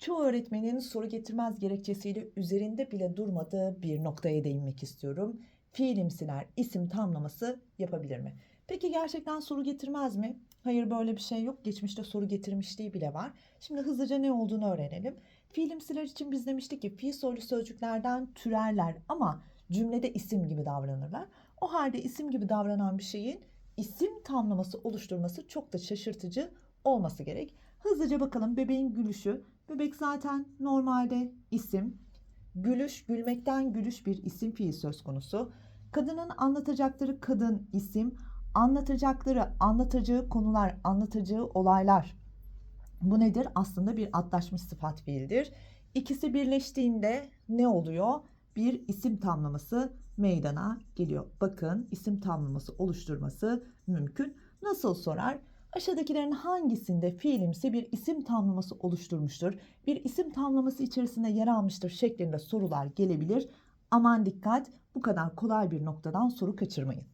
çoğu öğretmenin soru getirmez gerekçesiyle üzerinde bile durmadığı bir noktaya değinmek istiyorum. Fiilimsiler isim tamlaması yapabilir mi? Peki gerçekten soru getirmez mi? Hayır böyle bir şey yok. Geçmişte soru getirmişliği bile var. Şimdi hızlıca ne olduğunu öğrenelim. Fiilimsiler için biz demiştik ki fiil soylu sözcüklerden türerler ama cümlede isim gibi davranırlar. O halde isim gibi davranan bir şeyin isim tamlaması oluşturması çok da şaşırtıcı olması gerek. Hızlıca bakalım bebeğin gülüşü. Bebek zaten normalde isim. Gülüş, gülmekten gülüş bir isim fiil söz konusu. Kadının anlatacakları kadın isim. Anlatacakları, anlatacağı konular, anlatacağı olaylar. Bu nedir? Aslında bir atlaşmış sıfat fiildir. İkisi birleştiğinde ne oluyor? Bir isim tamlaması meydana geliyor. Bakın isim tamlaması oluşturması mümkün. Nasıl sorar? Aşağıdakilerin hangisinde fiilimsi bir isim tamlaması oluşturmuştur? Bir isim tamlaması içerisinde yer almıştır şeklinde sorular gelebilir. Aman dikkat bu kadar kolay bir noktadan soru kaçırmayın.